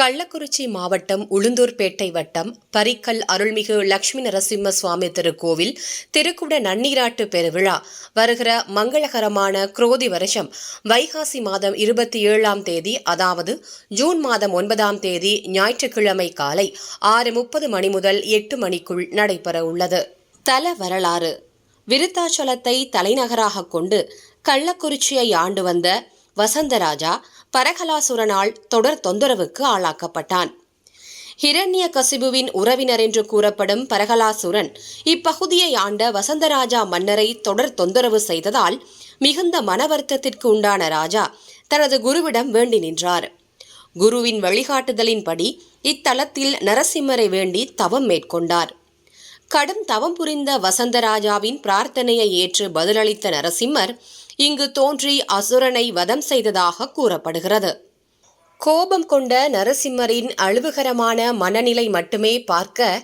கள்ளக்குறிச்சி மாவட்டம் உளுந்தூர்பேட்டை வட்டம் பரிக்கல் அருள்மிகு லட்சுமி நரசிம்ம சுவாமி திருக்கோவில் திருக்குட நன்னீராட்டு பெருவிழா வருகிற மங்களகரமான குரோதி வருஷம் வைகாசி மாதம் இருபத்தி ஏழாம் தேதி அதாவது ஜூன் மாதம் ஒன்பதாம் தேதி ஞாயிற்றுக்கிழமை காலை ஆறு முப்பது மணி முதல் எட்டு மணிக்குள் நடைபெற உள்ளது. தல வரலாறு. விருத்தாச்சலத்தை தலைநகராக கொண்டு கள்ளக்குறிச்சியை ஆண்டு வந்த வசந்தராஜா பரகலாசுரனால் தொடர் தொந்தரவுக்கு ஆளாக்கப்பட்டான். ஹிரண்ய கசிபுவின் உறவினர் என்று கூறப்படும் பரகலாசுரன் இப்பகுதியை ஆண்ட வசந்தராஜா மன்னரை தொடர் தொந்தரவு செய்ததால் மிகுந்த மனவருத்தத்திற்கு உண்டான ராஜா தனது குருவிடம் வேண்டி நின்றார். குருவின் வழிகாட்டுதலின்படி இத்தலத்தில் நரசிம்மரை வேண்டி தவம் மேற்கொண்டார். கடும் தவம் புரிந்த வசந்தராஜாவின் பிரார்த்தனையை ஏற்று பதிலளித்த நரசிம்மர் இங்கு தோன்றி அசுரனை வதம் செய்ததாக கூறப்படுகிறது. கோபம் கொண்ட நரசிம்மரின் அழுவுகரமான மனநிலை மட்டுமே பார்க்க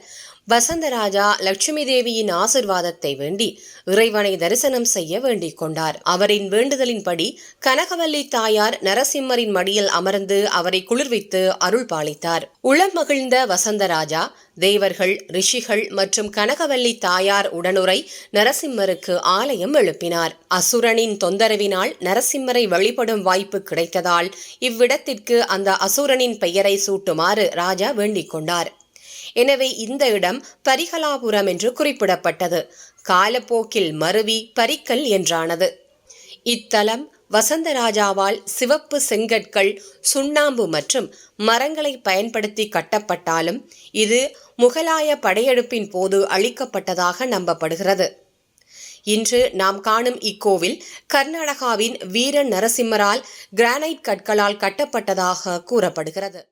வசந்தராஜா லட்சுமி தேவியின் ஆசிர்வாதத்தை வேண்டி இறைவனை தரிசனம் செய்ய வேண்டிக் கொண்டார். அவரின் வேண்டுதலின்படி கனகவல்லி தாயார் நரசிம்மரின் மடியில் அமர்ந்து அவரை குளிர்வித்து அருள் பாலித்தார். உளம் மகிழ்ந்த வசந்தராஜா தேவர்கள் ரிஷிகள் மற்றும் கனகவல்லி தாயார் உடனுரை நரசிம்மருக்கு ஆலயம் எழுப்பினார். அசுரனின் தொந்தரவினால் நரசிம்மரை வழிபடும் வாய்ப்பு கிடைத்ததால் இவ்விடத்திற்கு அந்த அசுரனின் பெயரை சூட்டுமாறு ராஜா வேண்டிக் கொண்டார். எனவே இந்த இடம் பரிகலாபுரம் என்று குறிப்பிடப்பட்டது. காலப்போக்கில் மருவி பரிக்கல் என்றானது. இத்தலம் வசந்தராஜாவால் சிவப்பு செங்கற்கள் சுண்ணாம்பு மற்றும் மரங்களை பயன்படுத்தி கட்டப்பட்டாலும் இது முகலாய படையெடுப்பின் போது அழிக்கப்பட்டதாக நம்பப்படுகிறது. இன்று நாம் காணும் இக்கோவில் கர்நாடகாவின் வீர நரசிம்மரால் கிரானைட் கற்களால் கட்டப்பட்டதாக கூறப்படுகிறது.